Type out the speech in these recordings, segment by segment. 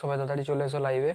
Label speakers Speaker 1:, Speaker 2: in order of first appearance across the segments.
Speaker 1: সবাই তাড়াতাড়ি চলে এসো লাইভে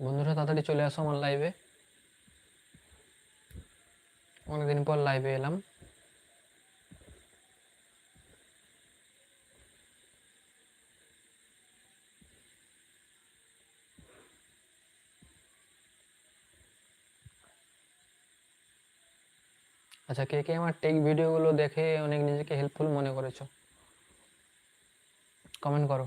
Speaker 1: বন্ধুরা, তাড়াতাড়ি চলে আসো আমার লাইভে অনেকদিন পর লাইভে এলাম। আচ্ছা কে কে আমার টেক ভিডিওগুলো দেখে অনেক নিজেকে হেল্পফুল মনে করেছ? কমেন্ট করো।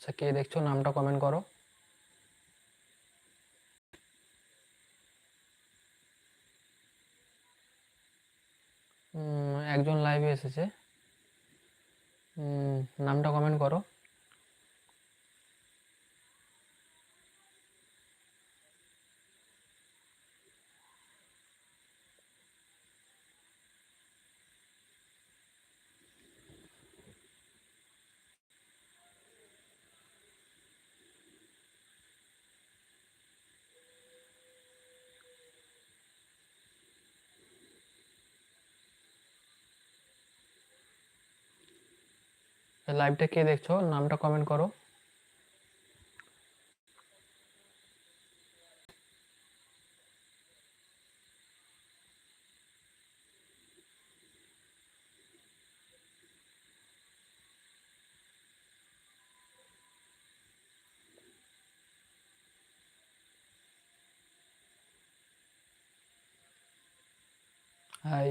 Speaker 1: আচ্ছা কে দেখছ নামটা কমেন্ট করো। একজন লাইভে এসেছে উম, নামটা কমেন্ট করো লাইভটা কে দেখছ? নামটা কমেন্ট করো। হাই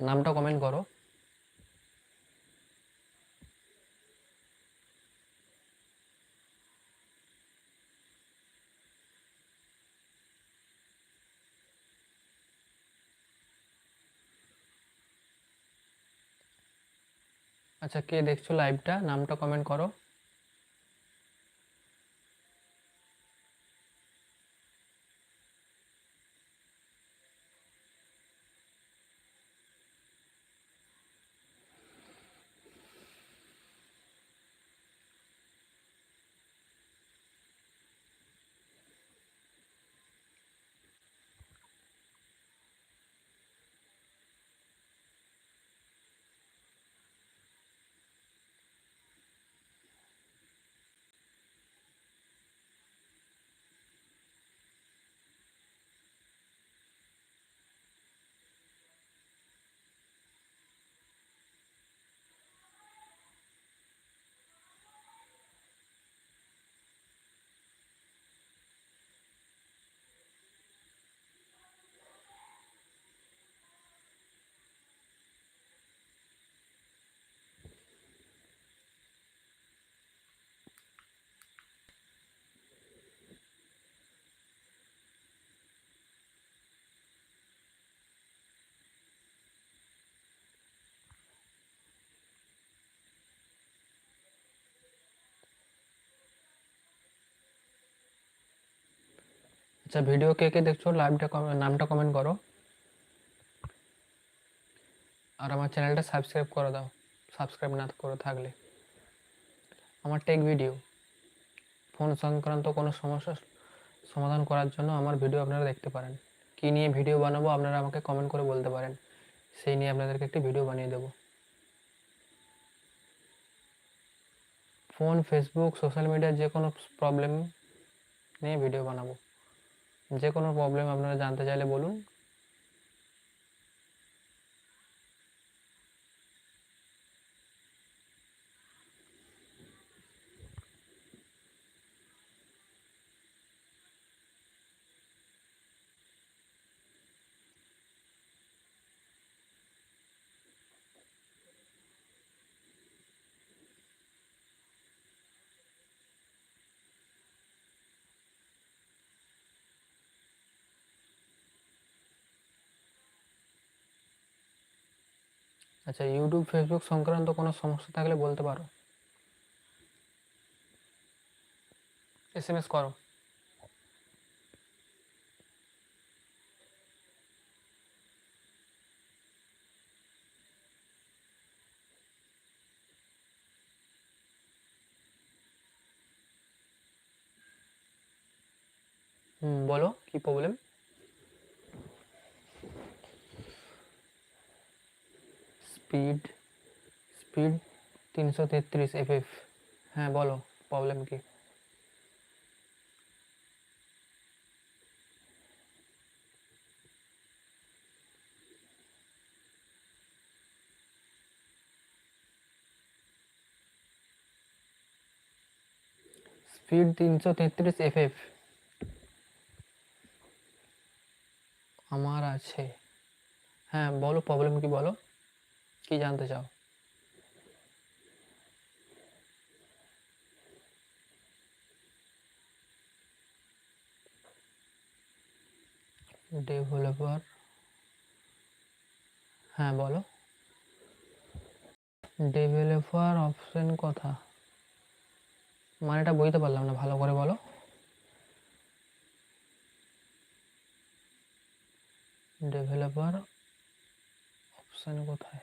Speaker 1: নামটা কমেন্ট করো। আচ্ছা কে দেখছ লাইভটা নামটা কমেন্ট করো। আচ্ছা ভিডিও কে কে দেখছ? লাইভটা নামটা কমেন্ট করো। আর আমার চ্যানেলটা সাবস্ক্রাইব করে দাও। সাবস্ক্রাইব না করে থাকলে। আমার টেক ভিডিও ফোন সংক্রান্ত কোনো সমস্যার সমাধান করার জন্য আমার ভিডিও আপনারা দেখতে পারেন। কী নিয়ে ভিডিও বানাবো আপনারা আমাকে কমেন্ট করে বলতে পারেন। সেই নিয়ে আপনাদেরকে একটি ভিডিও বানিয়ে দেবো। ফোন ফেসবুক সোশ্যাল মিডিয়ার যে কোনো প্রবলেম নিয়ে ভিডিও বানাবো। যে কোনো প্রবলেম আপনারা জানতে চাইলে বলুন। আচ্ছা ইউটিউব ফেসবুক সংক্রান্ত কোনো সমস্যা থাকলে বলতে পারো। এস এম এস করো হুম বলো কি প্রবলেম স্পিড স্পিড তিনশো তেত্রিশ এফ হ্যাঁ বলো প্রবলেম কি? স্পিড তিনশো তেত্রিশ এফ এফ আমার আছে। হ্যাঁ বলো প্রবলেম কি বলো? কি জানতে চাও? ডেভেলপার হ্যাঁ বলো। ডেভেলপার অপশন কথা। মানেটা বুঝতে পারলাম না ভালো করে বলো। ডেভেলপার অপশন কোথায়?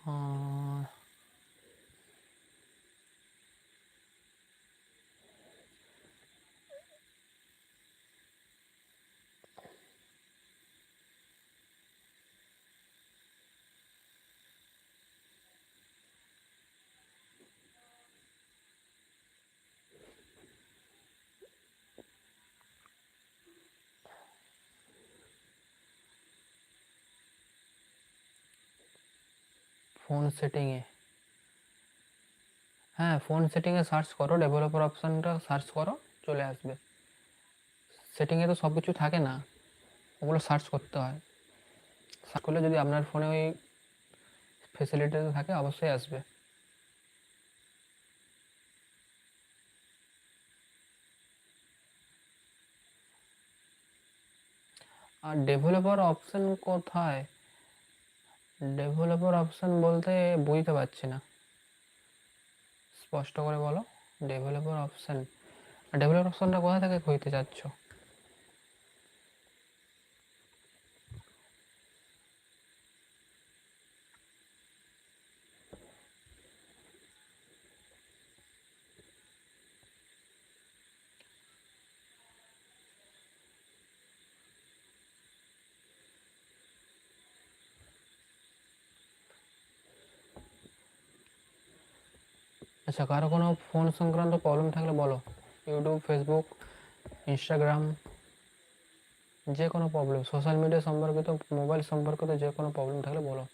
Speaker 1: আহ, ফোন সেটিংয়ে হ্যাঁ ফোন সেটিংয়ে সার্চ করো ডেভেলপার অপশানটা সার্চ করো, চলে আসবে। সেটিংয়ে তো সব কিছু থাকে না, ওগুলো সার্চ করতে হয়। সার্চ করলে যদি আপনার ফোনে ওই ফেসিলিটিটা থাকে, অবশ্যই আসবে। আর ডেভেলপার অপশন কোথায়? ডেভেলপার অপশন বলতে বুঝতে পারছি না। স্পষ্ট করে বলো ডেভেলপার অপশন ডেভেলপার অপশনটা কোথা থেকে খুঁজতে চাচ্ছ? আচ্ছা কারও কোনো ফোন সংক্রান্ত প্রবলেম থাকলে বলো। ইউটিউব ফেসবুক ইনস্টাগ্রাম যে কোনো প্রবলেম সোশ্যাল মিডিয়া সম্পর্কিত মোবাইল সম্পর্কিত যে কোনো প্রবলেম থাকলে বলো।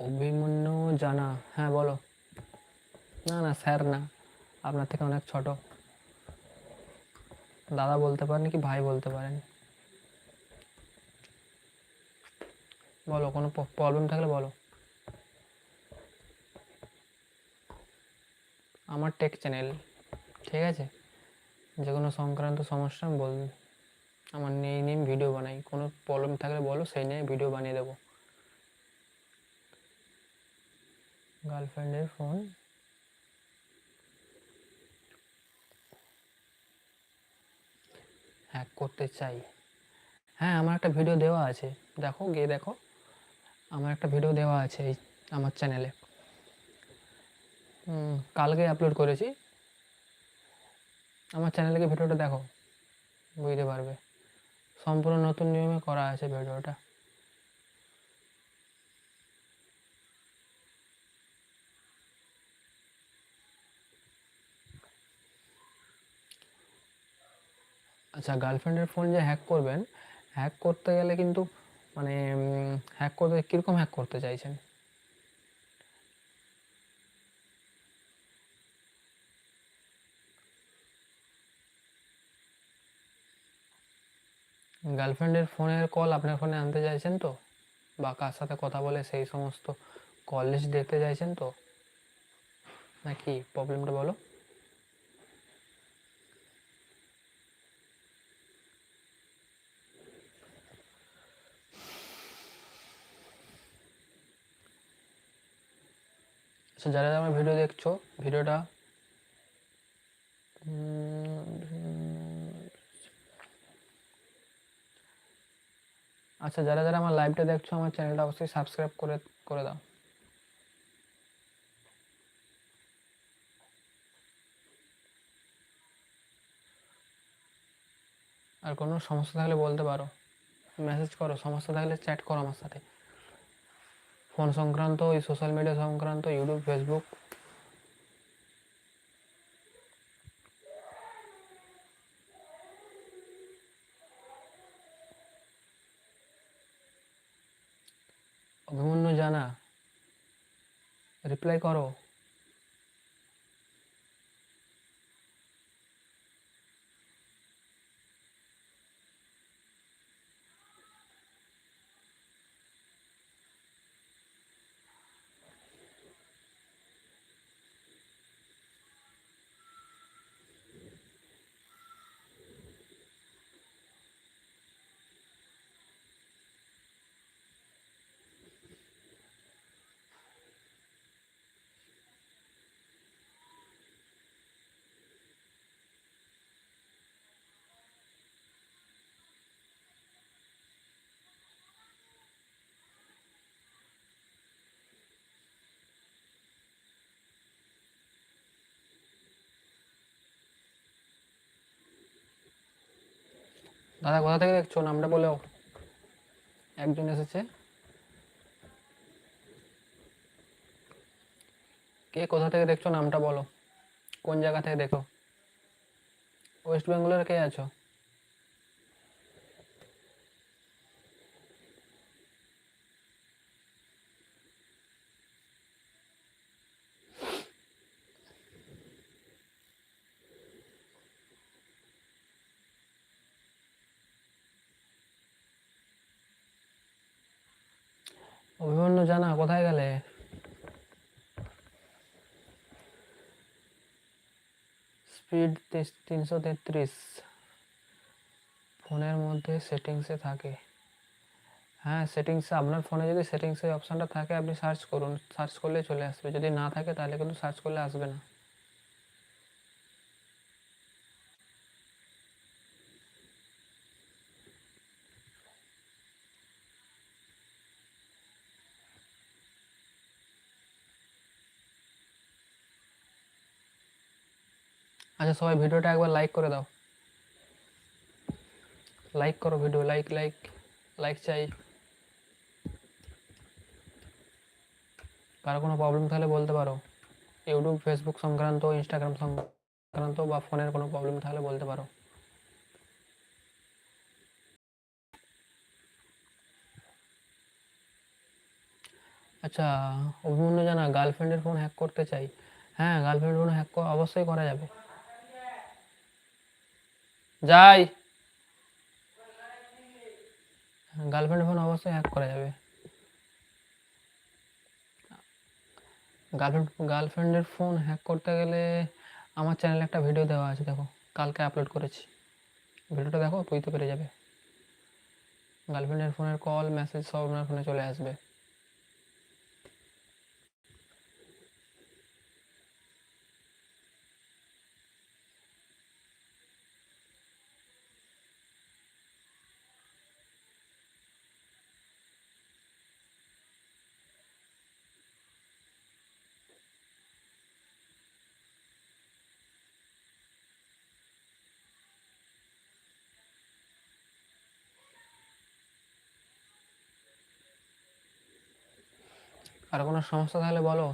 Speaker 1: অভিমন্যু জানা হ্যাঁ বলো। না না, স্যার না, আপনার থেকে অনেক ছোট। দাদা বলতে পারেন কি ভাই বলতে পারেন? বলো, কোনো প্রবলেম থাকলে বলো। আমার টেক চ্যানেল ঠিক আছে? যে কোনো সংক্রান্ত সমস্যা আমি বল আমার নেই নিয়ে ভিডিও বানাই। কোনো প্রবলেম থাকলে বলো, সেই নিয়ে ভিডিও বানিয়ে দেবো। গার্লফ্রেন্ডের ফোন হ্যাক করতে চাই। হ্যাঁ আমার একটা ভিডিও দেওয়া আছে। দেখো, গিয়ে দেখো। আমার একটা ভিডিও দেওয়া আছে এই, আমার চ্যানেলে কালকে আপলোড করেছি। আমার চ্যানেলে গিয়ে ভিডিওটা দেখো, বুঝতে পারবে। সম্পূর্ণ নতুন নিয়মে করা আছে ভিডিওটা। আচ্ছা গার্লফ্রেন্ডের ফোন যে হ্যাক করবেন হ্যাক করতে গেলে কিন্তু মানে হ্যাক করতে কীরকম হ্যাক করতে চাইছেন? গার্লফ্রেন্ডের ফোনের কল আপনার ফোনে আনতে চাইছেন তো? বা কার সাথে কথা বলে সেই সমস্ত কল লিস্ট দেখতে চাইছেন তো? নাকি প্রবলেমটা বলো? আচ্ছা যারা যারা আমার ভিডিও দেখছ ভিডিওটা আচ্ছা যারা যারা আমার লাইভটা দেখছ, আমার চ্যানেলটা অবশ্যই সাবস্ক্রাইব করে করে দাও। আর কোনো সমস্যা থাকলে বলতে পারো। মেসেজ করো, সমস্যা থাকলে চ্যাট করো আমার সাথে। ফোন সংক্রান্ত ওই সোশ্যাল মিডিয়া সংক্রান্ত ইউটিউব ফেসবুক অভিমন্যু জানা রিপ্লাই করো। দাদা, কোথা থেকে দেখছ? নামটা বলেও একজন এসেছে। কে কোথা থেকে দেখছ? নামটা বলো। কোন জায়গা থেকে দেখো? ওয়েস্ট বেঙ্গলের কে আছো অভিমন্যু জানা, কোথায় গেলে? স্পিড তিনশো তেত্রিশ। ফোনের মধ্যে সেটিংসে থাকে। হ্যাঁ সেটিংসে, আপনার ফোনে যদি সেটিংসে অপশানটা থাকে, আপনি সার্চ করুন। সার্চ করলে চলে আসবে। যদি না থাকে, তাহলে কিন্তু সার্চ করলে আসবে না। আচ্ছা সবাই ভিডিওটা একবার লাইক করে দাও। লাইক করো ভিডিও লাইক লাইক লাইক চাই। কারও কোনো প্রবলেম থাকলে বলতে পারো। ইউটিউব ফেসবুক সংক্রান্ত ইনস্টাগ্রাম সংক্রান্ত বা ফোনের কোনো প্রবলেম থাকলে বলতে পারো। আচ্ছা অভিমন্যু জানা গার্লফ্রেন্ডের ফোন হ্যাক করতে চাই। হ্যাঁ গার্লফ্রেন্ডের ফোন হ্যাক অবশ্যই করা যাবে। যাই। গার্লফ্রেন্ডের ফোন অবশ্যই হ্যাক করা যাবে। গার্লফ্রেন্ড গার্লফ্রেন্ডের ফোন হ্যাক করতে গেলে আমার চ্যানেলে একটা ভিডিও দেওয়া আছে, দেখো। কালকে আপলোড করেছি। ভিডিওটা দেখো, তুই তো পেরে যাবে। গার্লফ্রেন্ডের ফোনের কল মেসেজ সব আপনার ফোনে চলে আসবে। আর কোনো সমস্যা থাকলে বলো?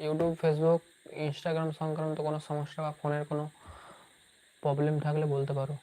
Speaker 1: ইউটিউব ফেসবুক ইনস্টাগ্রাম সংক্রান্ত কোনো সমস্যা বা ফোনের কোনো প্রবলেম থাকলে বলতে পারো।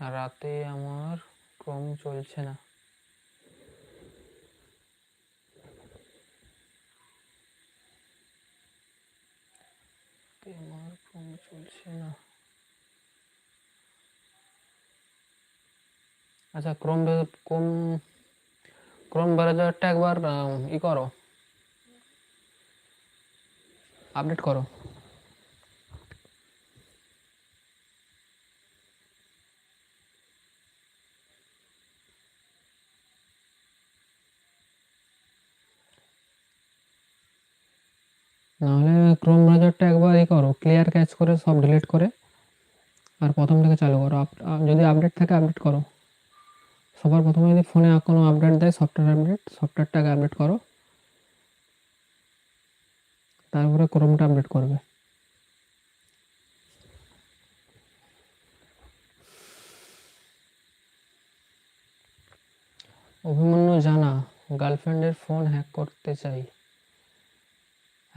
Speaker 1: রাতে আমার ক্রোম চলছে না। আমার ক্রম চলছে না। আচ্ছা ক্রোম ক্রোম ক্রোম একবার ই করো। আপডেট করো। নাহলে ক্রোম ব্রাউজারটা একবার ই করো ক্লিয়ার ক্যাচ করে সব ডিলিট করে আর প্রথম থেকে চালু করো। যদি আপডেট থাকে আপডেট করো। সবার প্রথমে যদি ফোনে কোনো আপডেট দেয় সফটওয়্যার আপডেট সফটওয়্যারটাকে আপডেট করো। তারপরে ক্রোমটা আপডেট করবে। অভিমন্যু জানা গার্লফ্রেন্ডের ফোন হ্যাক করতে চাই।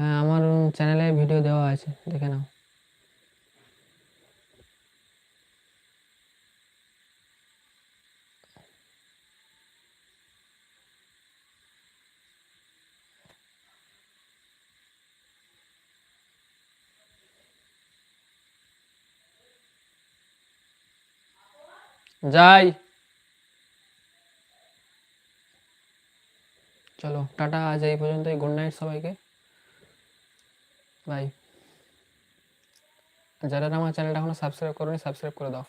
Speaker 1: হ্যাঁ আমার চ্যানেলে ভিডিও দেওয়া আছে, দেখে নাও। যাই। চলো, টাটা, আজ এই পর্যন্তই। গুড নাইট সবাইকে। বাই যারা আমার চ্যানেলটা এখনও সাবস্ক্রাইব করোনি সাবস্ক্রাইব করে দাও।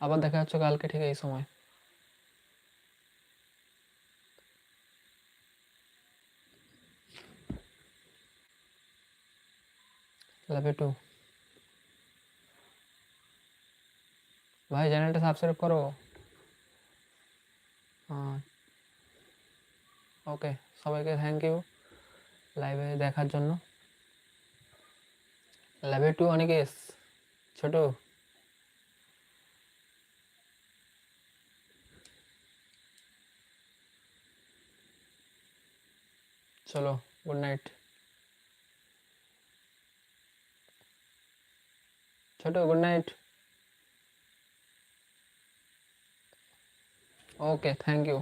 Speaker 1: আবার দেখা হচ্ছে কালকে ঠিক এই সময়। লাভ টু ভাই চ্যানেলটা সাবস্ক্রাইব করো। ওকে সবাইকে থ্যাংক ইউ লাইভে দেখার জন্য। ল্যাবে টু অনিকেশ ছোট চলো গুড নাইট ছোট good night okay thank you